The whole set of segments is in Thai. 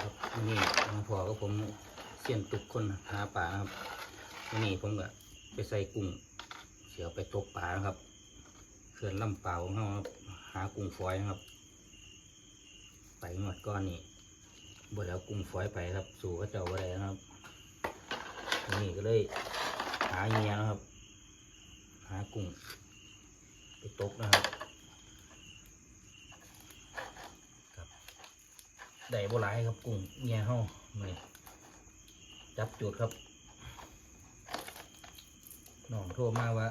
ครับวันนี้มาพอก็ผมเสี่ยนตุกคนหาปลาครับวันนี้ผมก็ไปใส่กุ้งเสียวไปตกปลาครับเขื่อนลำเปล่าของเราครับหากุ้งฝอยครับไปหมดก้อนนี่บ่แล้วกุ้งฝอยไปครับ สู่ก็เจ้าอะไรนะครับวันนี้ก็เลยหาเงี้ยนะครับ หากุ้งไปตกนะครับ ได้บ่หลายครับกุ้งเมียเฮามื้อนี้จับจุดครับน้องโทรมาว่า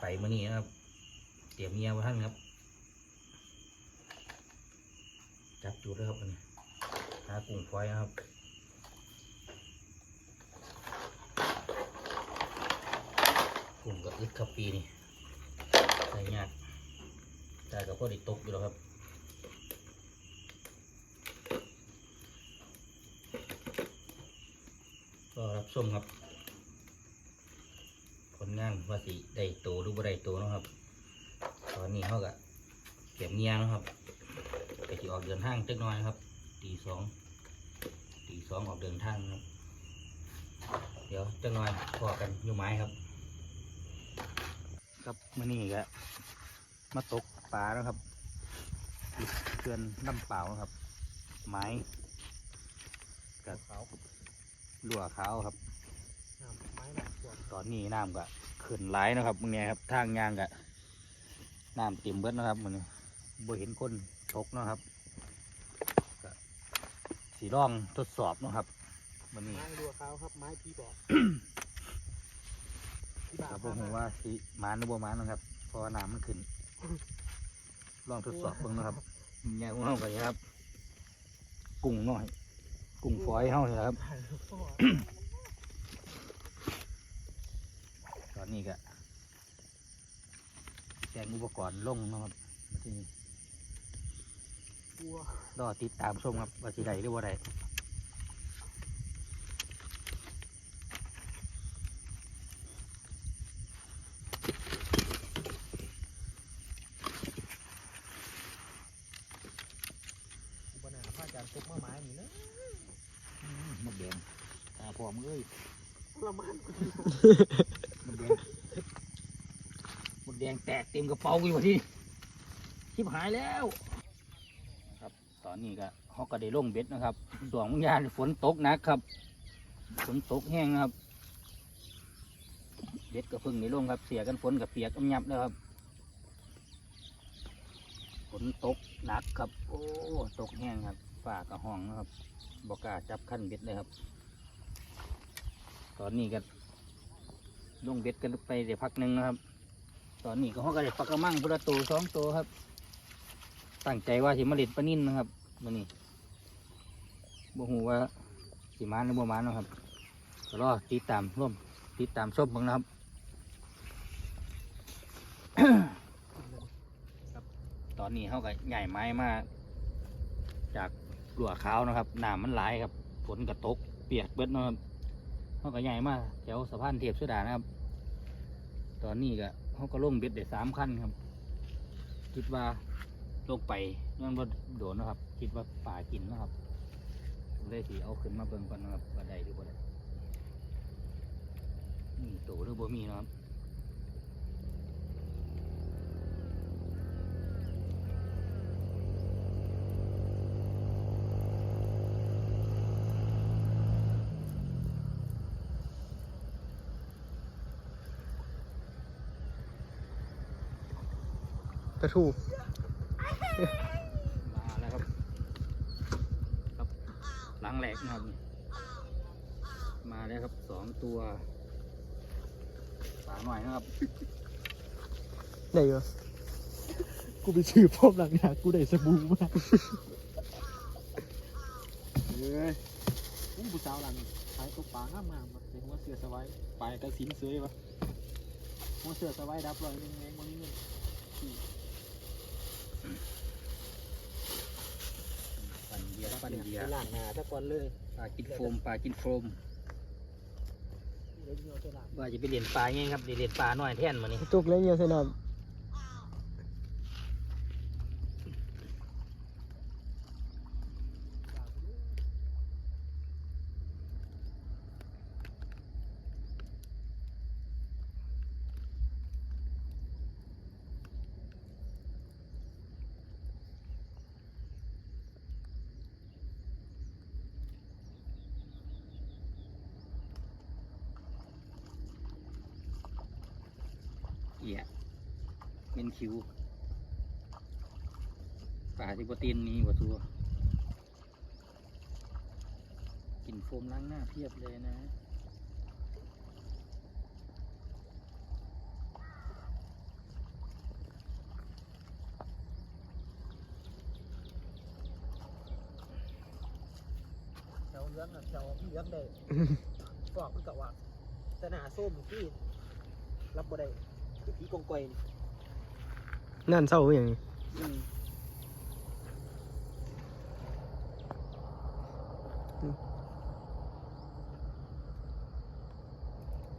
ไปมื้อนี้นะครับเตรียมเมียไว้ท่านครับ จับจุดเลยครับนนี้หากุ้งฝอยนะครับกุ้งก็อึดครับปีนี้ใส่ยากแต่ก็พอด้ตกอยู่แล้วครับ ก็รับชมครับ ผลงานว่าสิได้โตหรือบ่ได้โตเนาะครับ ตอนนี้เขาก็เก็บเงียนะครับไปที่ออกเดินทางจักหน่อยครับตีสองตีสองออกเดินทางครับเดี๋ยวจักหน่อยพอกันอยู่ไม้ครับ ครับมื่อนี้ก็มาตกปลาแล้วครับอยู่เขื่อนน้ำเปล่านะครับ ไม้กับเขารั่วขาวครับ ตอนนี้น้ำก็ขึ้นไหลายนะครับมึงเนี่ยครับทางยางก็น้ำเต็มเบิดนะครับมึงนี้บ่เห็นคนตกเนาะครับก็สีร่องทดสอบเนาะครับมันนี้ไม้ดัวเขาครับไม้พี่บอกพี่บ่าก็วบ่ฮู้ว่าสิมานหรือบ่มานนะครับเพราะว่าน้ำมันขึ้นลองทดสอบเบิ่งเนาะครับเนี่ยของเฮาก็นี่ครับ กุ้งน้อย กุ้งฝอยเฮานี่แหละครับ พ่ อตอนนี้ก็แจงอุปกรณ์ลงเนาะครับมาที่นี่กลัวรอติดตามชมครับว่าสิได้หรือว่าได้อุปนาพระอาจารย์พกมาไม้นี่นะมดแดงตาพร้อมเอ้ยละมันกูมดแดงม ดแดงแตกเต็มกระเป๋าอยู่ที่ชิบหายแล้ว ครับ ตอนนี้ก็เขาก็ได้ลงเบ็ดนะครับส่วนมึงยานฝนตกหนักครับ ฝนตกแห้งครับ เบ็ดก็พึ่งได้ลงครับ เสียกันฝนกับเปียกกำยับแล้วครับ ฝนตกหนักครับ โอ้ตกแห้งครับฝ้ากับห้องนะครับบอกกาจับขั้นเบ็ดเลยครับ ตอนนี้ก็ลงเบ็ดกันไปเดี๋ยวพักหนึ่งนะครับ ตอนนี้ก็เขาก็ได้ปลากระมังพุระตัวสองตัวครับ ตั้งใจว่าสิมาเล็ดปลานิ่นนะครับมันนี้บ่หูว่าสิมานหรือบ่มานนะครับก็รอติดตามร่วมติดตามชมบ้างนะครับตอนนี้เขาก็ใหญ่ไม้มากจากหลัวขาวนะครับน้ำมันหลายครับฝนกระตก เปียกเบิดนะครับเขาก็ใหญ่มากแถวสะพานเทียบสุดานะครับ ตอนนี้ก็ เขาก็ลงเบ็ดได้สามขั้นครับ คิดว่าลงไปนั่นว่าโดนนะครับ คิดว่าป่ากินนะครับเลยสีเอาขึ้นมาเบิ่งก่อนนะครับว่าได้หรือบ่ได้มีโตหรือบ่มีนะครับ ตะทูมาแล้วครับ ครับ หลังแหลกนะครับนี่มาแล้วครับสองตัวปลาหน่อยนะครับไหนวะกูไปซื้อพร้อมหลังหนากูได้สบู่มาเฮ้ยอู้ผู้สาวหลังขายตัวปลางามงามๆเป็นหัวเสือสไว้ปลายกระสินเสือวะหัวเสือสไว้ดับรอยแมงๆวันนี้เงิน ปั่นเบียร์ปั่นเบียไปร์ล้างหน้าซะก่อนเลยปลากินโฟมปลากินโฟมเดี๋ยวเหี่ยวจะล้างว่าจะไปเรียนปลาไงครับเดี๋ยวเรียนปลาหน่อยแท่นมานี่ตุกแล้วเหี่ยวใส่น้ เป็นคิวป่าที่โปรตีนมีกว่าตัวกินโฟมล้างหน้าเพียบเลยนะแถวเลี้ยงอะแถวพี่เลี้ยงได้ฟอกมันกะว่าแต่หน้าส้มที่รับบ่ได้คือ ผีกองกอยนี่นั่นเศร้าคืออย่างนี้อืม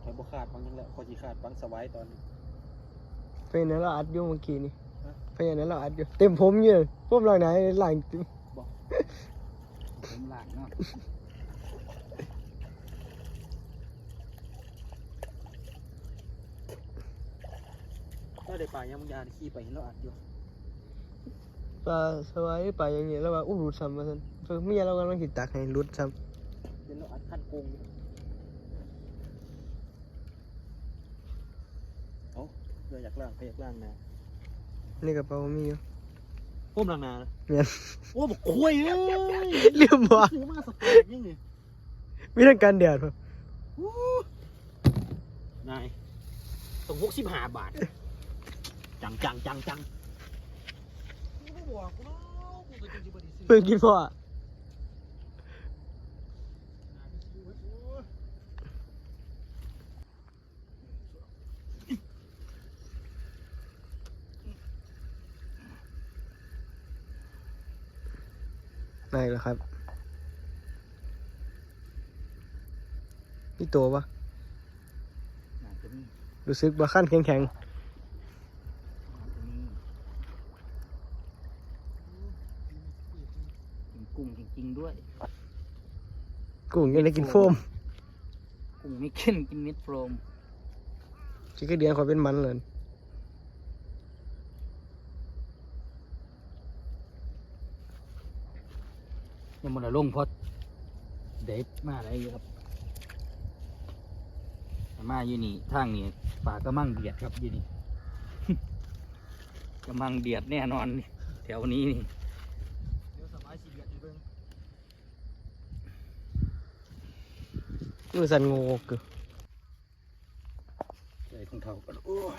คอยบ่ขาดบางอยังแหละคอยสิขาดบางสวายตอนนี้ เพราะฉะนั้นเราอัดอยู่เมื่อกี้นี่ฮะ เพราะฉะนั้นเราอัดอยู่เต็มผมอยู่ผมหลังไหนหลังเต็มผมหลากเนาะ ถ้าได้ป่ายังบางยานขี่ไปเห็นเราอัดอยู่ปลาสวายปลาอย่างนี้แล้วว่าอู้รูดซ้ำมาสันเพิ่งเมียเรากำลังติดตักให้รุดซ้เห็นเราอัดขั้นโกงอยู่เอ้าเรืออยากล่างใครอยากล่างนะำนี่กระเป๋ามีอยู่พุ่มลังนานะเมียนโอ้บอกคุยเอ้ยเรียบบ่ซื้อมาสเปกยังไงมีทั้งการเดือดบ่นายต้องหกสิบห้าบาท จังจังจังจังเพิ่งกินพ่อไหนเหรอครับนี่ตัวปะน่าจะมีรู้สึกว่าขั้นแข็งแข็งน่าจะมีกินกุ้งจริงๆด้วย ๆ กุ้งยังได้กินโฟมกุ้งไม่กินกินเม็ดโฟมชิคกี้เดียนขอเป็นมันเลยยังมันละลงเพราะเด็ดมาอะไรอยู่ครับแต่มาอยู่นี่ทางนี่ป่ากระมังเบียดครับอยู่นี่กระมังเบียดแน่นอนนี่แถวนี้นี่ เดี๋ยวสบายสีเบียดให้เบิ่ง มือสั่นงงกอยู่ใส่ของเท้ากันโอ้ย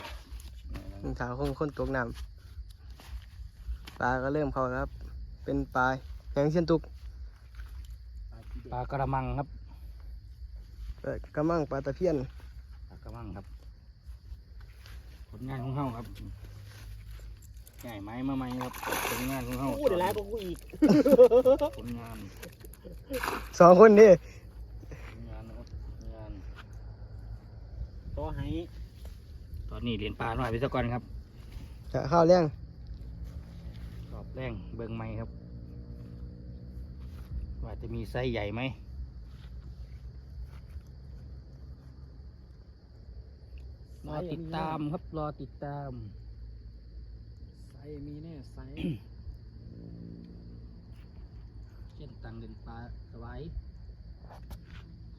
รองเท้าของคนตกน้ำปลาก็เริ่มเข้าแล้วครับ เป็นปลาอย่างเช่นตุกปลากระมังครับเอ่อกระมังปลาตะเพียนปลากระมังครับ ผลงานของเฮาครับง่ายไม้มาไหมครับผลงานของเฮาโอ้เดี๋ยวไล่พวกกูอีกผลงานสองคนนี่ ผลงานนะครับผลงาน ต่อให้ตอนนี้เรียนปลาหน่อยไปสักก่อนครับจะข้าวเลี้ยงรอบแรงเบิ่งไม้ครับ ว่าจะมีไซส์ใหญ่ไหมรอติดตามครับรอติดตามใส่มีแน่ใส่เช่นตังเดินปลาสวาย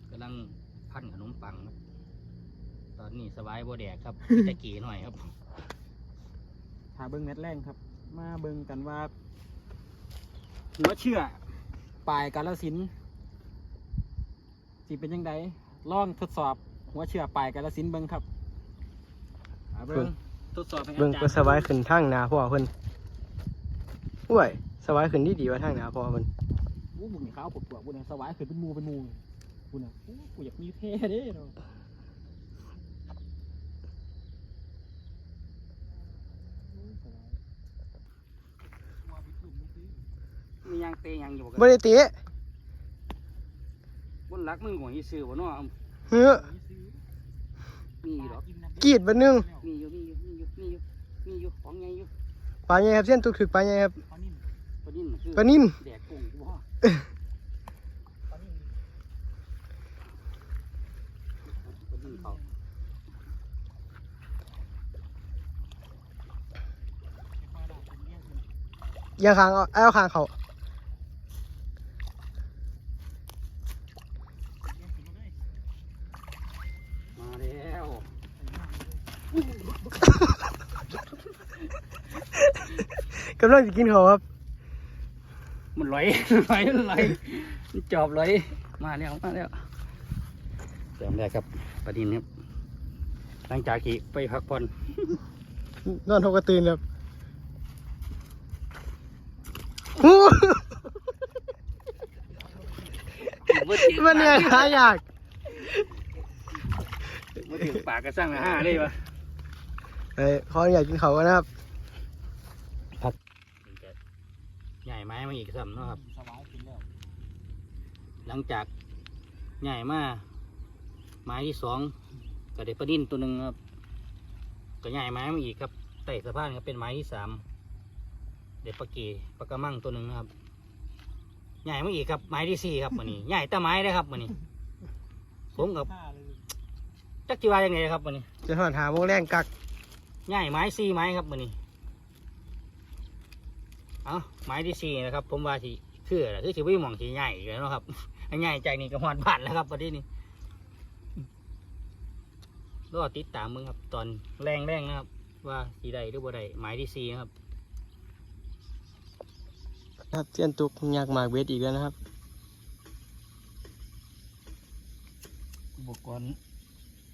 กำลังพันขนมปังครับ ตอนนี้สวายโบแดกครับมีตะกี้หน่อยครับหาเบิ่งแมตแรงครับ มาเบิ่งกันว่าหัวเชื่อปลายกาลสินธุ์สิเป็นยังไงลองทดสอบ หัวเชื่อปลายกาลสินธุ์เบิ่งครับหาเบิ่งทดสอบให้อาเบิ่งจารก็ย์สบายขึ้นทางหนาพ่อเพิ่นอุ้ยสบายขึ้นดีดีๆว่าทางหนาพ่อเพิ่นโอ้บุญขาวปวดปวดบุญสวายขึ้นเป็นหมูเป็นหมูบุญอะโอ้กูอยากมีแท้เด้เนาะ มียังเตยังอยู่บ่ได้เตะบนรักมึงของอีซื้อบ่เนาะเฮ้อมีอยู่หรอกกรีดบัดนึงมีอยู่มีอยู่มีอยู่มีอยู่มีอยู่ของไงอยู่ปลาใหญ่ครับเส้นตุกถึกปลาใหญ่ครับ ปลานิ่มปลานิ่มคือปลานิ่ม แดกกุ้งบ่ปลานิ่มปลานิ่มเขาปลาดาบเป็นเลี้ยงอยู่อย่าคางเอาเอาคางเขา เลี้ยงขึ้นมาเลย มาแล้ว กำลังจะกินเขาวครับ มันลอยลอยลอยมันจอบลอยมาแล้วมาแล้วเติมแรกครับประดินครับหลังจากที่ไปพักผ่อนนอนทกกระตื่นครับอู้มันเนี่ยหายากมาถึงปากกระสั่งอาห้าเลยวะเฮ้ยขออยากกินเขาวกันนะครับ ใหญ่ไม้มาอีกซ้ำเนาะครับหลังจากใหญ่มาไม้ที่สองก็ได้ประดินตัวหนึ่งครับ ก็ใหญ่ไม้มาอีกครับไต่สะพานก็เป็นไม้ที่สามเด็ดปลากีปลากระมังตัวหนึ่งนะครับใหญ่มาอีกครับไม้ที่สี่ครับมันนี้ใหญ่แต่ไม้ได้ครับมันนี้ ผมกับจักจีวาอย่างไรครับมันนี้จะหอดหาโมงแรงกักใหญ่ไม้สี่ไม้ครับมันนี้ เอาไม้ที่สี่นะครับ ผมว่าที่คืออะไรคือสิวิ่งมองที่ใหญ่อีกแล้วเนาะครับอันใหญ่ใจนี่ก็หอดบ้านแล้วครับประเด็นนี้รอติดตามมึงครับตอนแรงแรงๆนะครับ ว่าสีใดหรือบ่ใดไม้ที่สี่นะครับครับเจียนตุกอยากหมากเวทอีกแล้วนะครับอุปกรณ์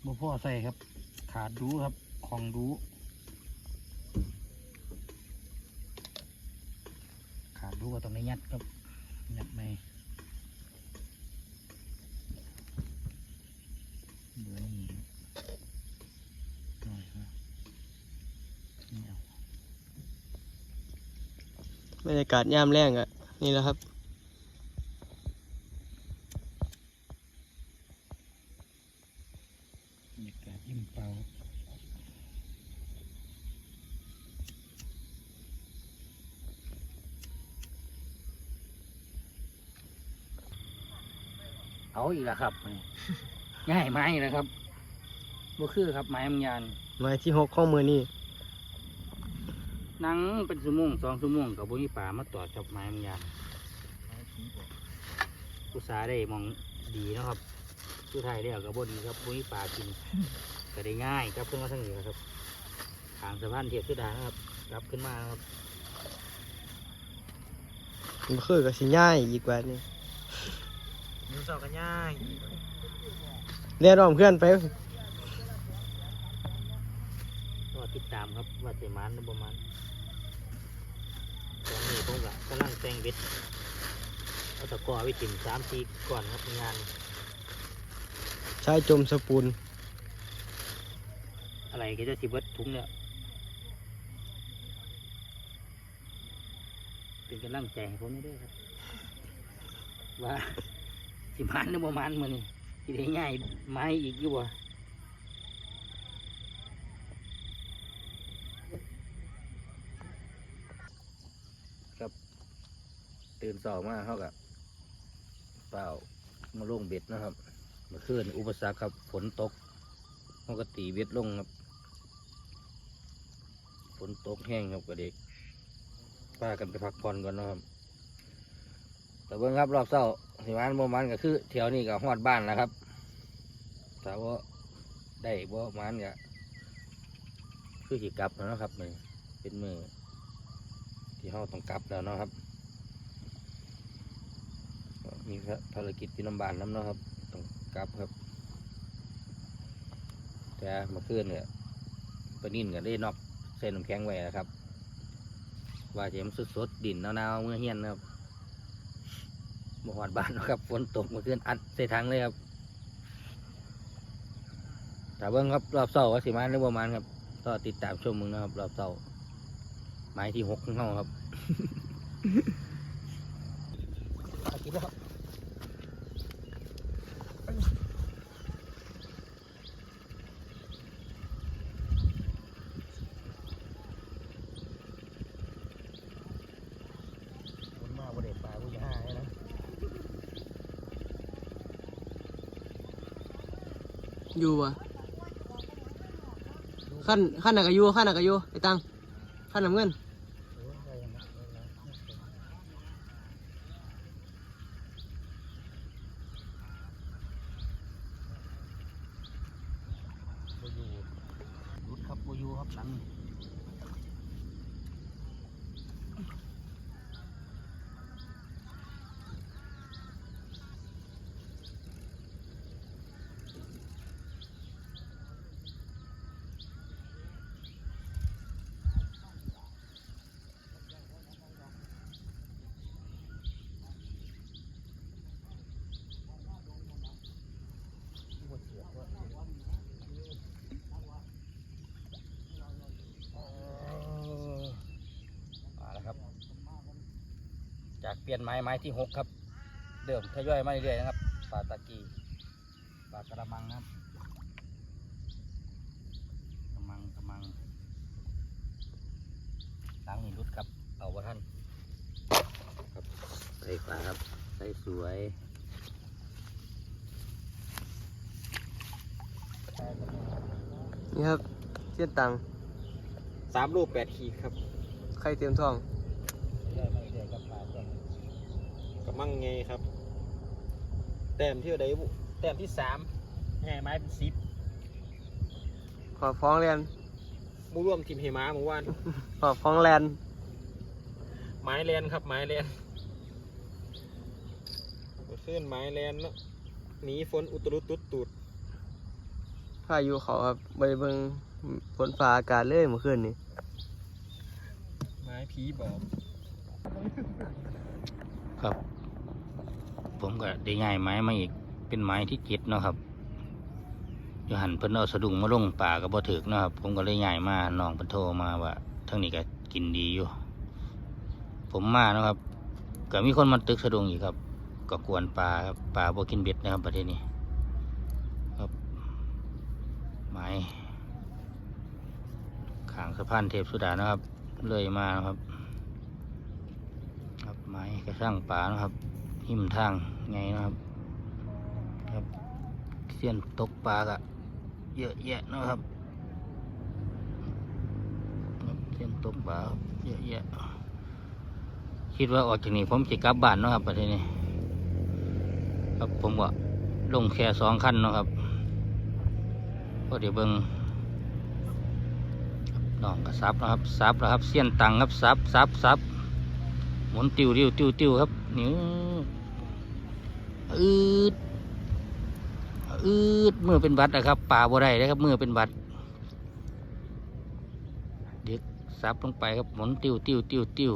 บ่พ่อใส่ครับ ขาดดูครับ ของดู ขาดดู ก็ต้องได้ยัดครับยัดไม่เดี๋ยวนี้หน่อยครับนี่เอาบรรยากาศยามแรงอะ นี่แหละครับ บรรยากาศยิ้มเปล่าเอาอีกแล้วครับนี่ง่ายไม้นะครับบ่คือครับไม้มันยานไม้ที่หกข้อมือนี่นั่งเป็นชั่วโมงสองชั่วโมงกับบุญป่ามาตอดกับไม้มันยานผู้สาห์ได้มองดีเนาะครับผู้ไทยเรียกกับบุดีครับบุญป่ากินก็ได้ง่ายครับขึ้นมาทางนี้นะครับทางสะพานเทียบสุดานะครับกลับขึ้นมานะครับมันคือกับสิง่ายอีกว่านี่ มือสอกันง่ายเรียนรอมเพื่อนไปก็ติดตามครับว่าเสมันหรือประมาณตอนนี้ผมก็กำลังแต่งเบ็ดเอาตะกร้อไว้จิ้มสามทีก่อนครับงานใช้จมสปูนอะไรก็จะสิเบิดถุงเนี่ยเป็นกำลังใจให้ผมด้วยครับว่า สิมันหรือประมาณมือนี่สิได้ง่ายไม้อีกอยู่บ่ตื่นสองมาเขากับเปล่ามาลงเบ็ดนะครับเมาขึ้นอุปสรรคครับฝนตกเขาก็ตีเบ็ดลงครับฝนตกแห้งครับก็เด็กป้ากันไปพักผ่อนก่อนนะครับ แต่เบิ่งครับรอบเช้าสิมันโมมันก็คือแถวนี้ก็ฮอดบ้านแล้วครับแต่ว่าได้บ่มันก็คือสิกลับแล้วนะครับมือเป็นมือที่เขาต้องกลับแล้วนะครับ มีภารกิจที่ลำบานน้ำเนาะครับต้องกลับครับ แต่เมื่อคืนเนี่ยปนิ่นก็ได้นอกเส้นน้ำแข็งไว้นะครับ ว่าจะมันสดๆดินหนาวๆเมื่อเฮียนนะครับ บ่หอดบ้านนะครับฝนตกเมื่อคืนอัดใส่ถังเลยครับแต่เบิ้งครับรอบเสาร์ว่าสิมาหรือประมาณครับก็ติดตามชมมึงนะครับ รอบเสาร์ไม้ที่หกข้างนอกครับ คนมาบริเวณป่าบุญห้าเนี่ยนะ อยู่วะขั้นขั้นหนักอายุขั้นหนักอายุไอ้ตังขั้นน้ำเงิน บอยูรุดครับบอยูครับหลัง จาก เปลี่ยนไม้ไม้ที่หกครับ เดิมทยอยมาเรื่อยๆนะครับปลาตะกีปลากระมังนะครับกระมังกระมังล้างนี่รุดครับเอาวะท่านครับใส่ปลาครับใส่สวยนี่ครับเสี้ยนตังสามลูกแปดขีดครับไข่เต็มท้อง เรื่อยๆเรื่อยๆครับปลาตัวนี้ กำ มังไงครับ แต้มที่ใดบุแต้มที่สามไงไม้เป็นสิบขอฟ้องแลนมูร่วมทีมเฮมาเมื่อวาน ขอฟ้องแลนไม้แลนครับ ไม้แลนขึ้นไม้แลนเนาะหนีฝนอุตรุดตุดตูดพายุเขาครับไปเบิ่งฝนฟ้าอากาศเลยเมื่อคืนนี้ ไม้ผีบอก ครับ ผมก็ได้ง่ายไม้มาอีก เป็นไม้ที่เจ็ดเนาะครับอยู่หันเพิ่นเอาสะดุ้งมาลงป่าก็บ่ถึกเนาะครับ ผมก็เลยง่ายมาน้องเพิ่นโทรมาว่าทั้งนี้ก็กินดีอยู่ ผมมาเนาะครับก็มีคนมาตึกสะดุ้งอีกครับ ก็กวนปลาครับปลาบ่กินเบ็ดนะครับประเทศนี้ ครับ ไม้ขางสะพานเทพสุดานะครับ เลยมานะครับ ครับไม้กระช่างป่านะครับหิมทาง ไงนะครับครับเสียนตกปลากะเยอะแยะนะครับครับเสียนตกปลาเยอะแยะคิดว่าออกจากนี้ผมจะกลับบ้านเนาะครับประเทศนี้ ครับผมก็ลงแค่สองขั้นเนาะครับก็เดี๋ยวเบิงน้องก็ซับนะครับซับแล้วครับเสี้ยนตังครับซับซับซับหมุนติวติวติวติวครับนี่ อืดอืดเมื่อเป็นบัดนะครับป่าบ่ได้นะครับ เมื่อเป็นบัดเด็กซับลงไปครับหมุนติวติวติวติว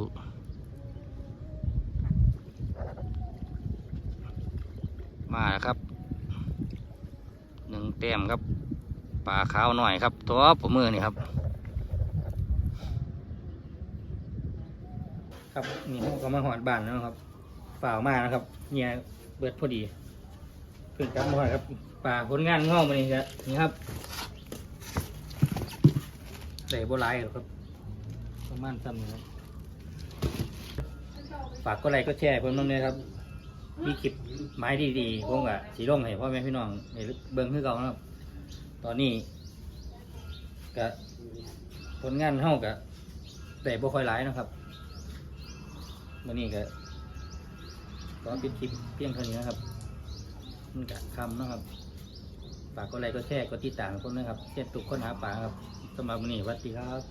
มาครับหนึ่งแต้มครับปลาขาวหน่อยครับ ตัวผมมือนี่ครับ ครับนี่ผมก็มาหอดบ้านแล้วนะครับเปล่ามากนะครับเนี่ย เบิดพอดีเพิ่งกลับมาหอดครับป่าผลงานง่องมานี่ครับนี่ครับใส่โบราณครับประมาณซ้ำนี้ครับฝากก็ไลค์ก็แชร์เพิ่มน้องเนี่ยครับมีคลิปไม้ดีๆผมกับสีร่มให้พ่อแม่พี่น้องในเบิ้งคือเก่านะครับ ตอนนี้ก็ผลงานเท่ากับแต่บ่ค่อยหลายนะครับมื่อนี้ก็ข อปิดคลิปเพียงเท่านี้นะครับมันกะคำนะครับฝากกดไลค์กดแชร์กดติดตามคนนะครับเช่นตุกคนหาป่าครับสำหรับมื่อนี้สวัสดีครับ